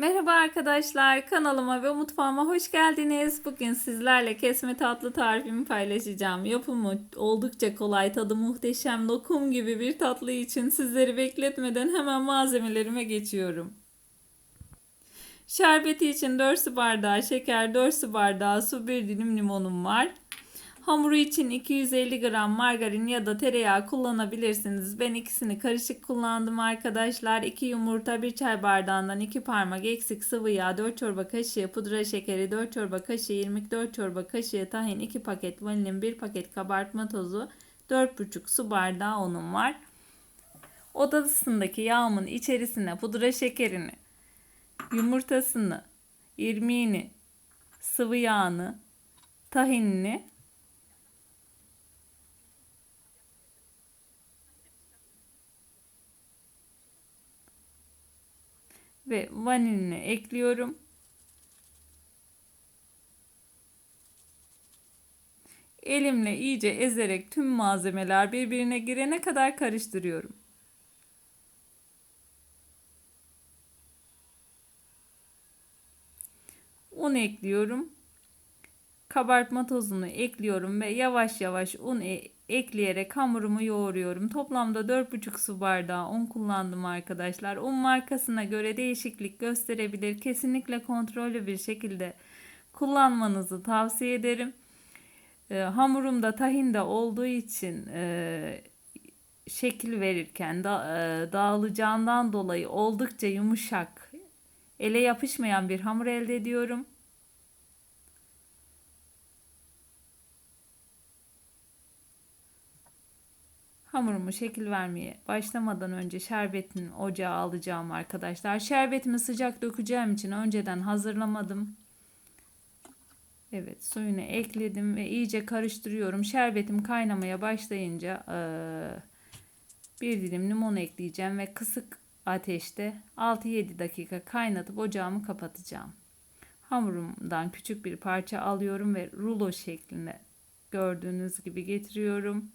Merhaba arkadaşlar, kanalıma ve mutfağıma hoş geldiniz. Bugün sizlerle kesme tatlı tarifimi paylaşacağım. Yapımı oldukça kolay, tadı muhteşem, lokum gibi bir tatlı için sizleri bekletmeden hemen malzemelerime geçiyorum. Şerbeti için 4 su bardağı şeker, 4 su bardağı su, 1 dilim limonum var. Hamuru için 250 gram margarin ya da tereyağı kullanabilirsiniz. Ben ikisini karışık kullandım arkadaşlar. 2 yumurta, 1 çay bardağından 2 parmak eksik sıvı yağ, 4 çorba kaşığı pudra şekeri, 4 çorba kaşığı irmik, 4 çorba kaşığı tahin, 2 paket vanilin, 1 paket kabartma tozu, 4,5 su bardağı unum var. Odasındaki yağımın içerisine pudra şekerini, yumurtasını, irmiğini, sıvı yağını, tahinini ve vanilini ekliyorum. Elimle iyice ezerek tüm malzemeler birbirine girene kadar karıştırıyorum. Un ekliyorum. Kabartma tozunu ekliyorum ve yavaş yavaş un e ekleyerek hamurumu yoğuruyorum. Toplamda 4,5 su bardağı un kullandım arkadaşlar. Un markasına göre değişiklik gösterebilir. Kesinlikle kontrollü bir şekilde kullanmanızı tavsiye ederim. E, hamurumda tahinde olduğu için e, şekil verirken da, e, dağılacağından dolayı oldukça yumuşak, ele yapışmayan bir hamur elde ediyorum. Hamurumu şekil vermeye başlamadan önce şerbetini ocağa alacağım arkadaşlar. Şerbetimi sıcak dökeceğim için önceden hazırlamadım. Evet suyunu ekledim ve iyice karıştırıyorum. Şerbetim kaynamaya başlayınca bir dilim limon ekleyeceğim ve kısık ateşte 6-7 dakika kaynatıp ocağımı kapatacağım. Hamurumdan küçük bir parça alıyorum ve rulo şeklinde gördüğünüz gibi getiriyorum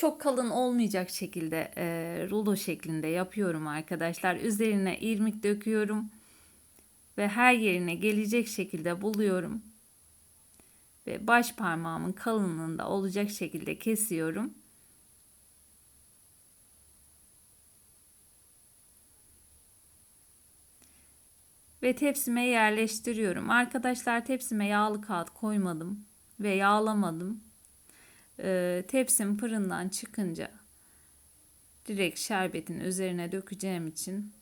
çok kalın olmayacak şekilde e, rulo şeklinde yapıyorum arkadaşlar. Üzerine irmik döküyorum ve her yerine gelecek şekilde buluyorum. Ve baş parmağımın kalınlığında olacak şekilde kesiyorum. Ve tepsime yerleştiriyorum. Arkadaşlar tepsime yağlı kağıt koymadım ve yağlamadım e, tepsim fırından çıkınca direkt şerbetin üzerine dökeceğim için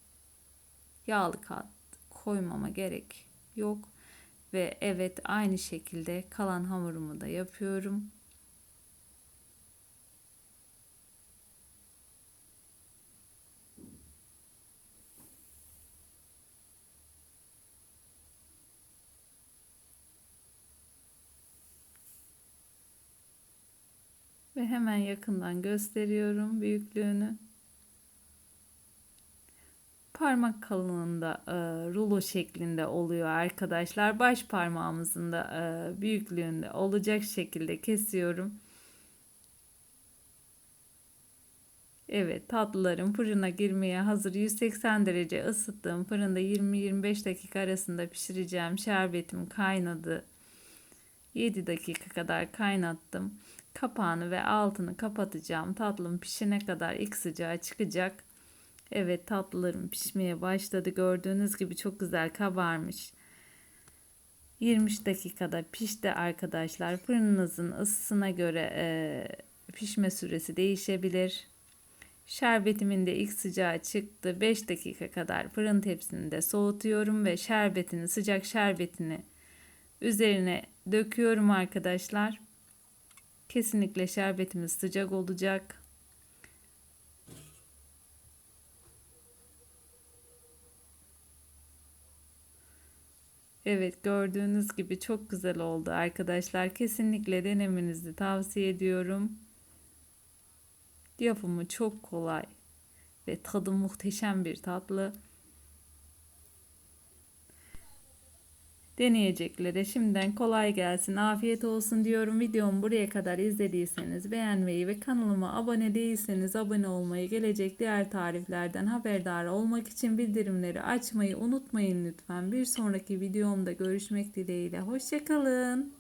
yağlı kağıt koymama gerek yok. Ve evet aynı şekilde kalan hamurumu da yapıyorum. Ve hemen yakından gösteriyorum büyüklüğünü. Parmak kalınlığında e, rulo şeklinde oluyor arkadaşlar. Baş parmağımızın da e, büyüklüğünde olacak şekilde kesiyorum. Evet tatlılarım fırına girmeye hazır 180 derece ısıttığım fırında 20-25 dakika arasında pişireceğim. Şerbetim kaynadı. 7 dakika kadar kaynattım. Kapağını ve altını kapatacağım. Tatlım pişene kadar ilk sıcağı çıkacak. Evet tatlılarım pişmeye başladı. Gördüğünüz gibi çok güzel kabarmış. 20 dakikada pişti arkadaşlar. Fırınınızın ısısına göre e, pişme süresi değişebilir. Şerbetimin de ilk sıcağı çıktı. 5 dakika kadar fırın tepsinde soğutuyorum ve şerbetini sıcak şerbetini üzerine döküyorum arkadaşlar. Kesinlikle şerbetimiz sıcak olacak. Evet gördüğünüz gibi çok güzel oldu arkadaşlar. Kesinlikle denemenizi tavsiye ediyorum. Yapımı çok kolay ve tadı muhteşem bir tatlı. Deneyeceklere şimdiden kolay gelsin, afiyet olsun diyorum. Videomu buraya kadar izlediyseniz beğenmeyi ve kanalıma abone değilseniz abone olmayı, gelecek diğer tariflerden haberdar olmak için bildirimleri açmayı unutmayın lütfen. Bir sonraki videomda görüşmek dileğiyle. Hoşçakalın.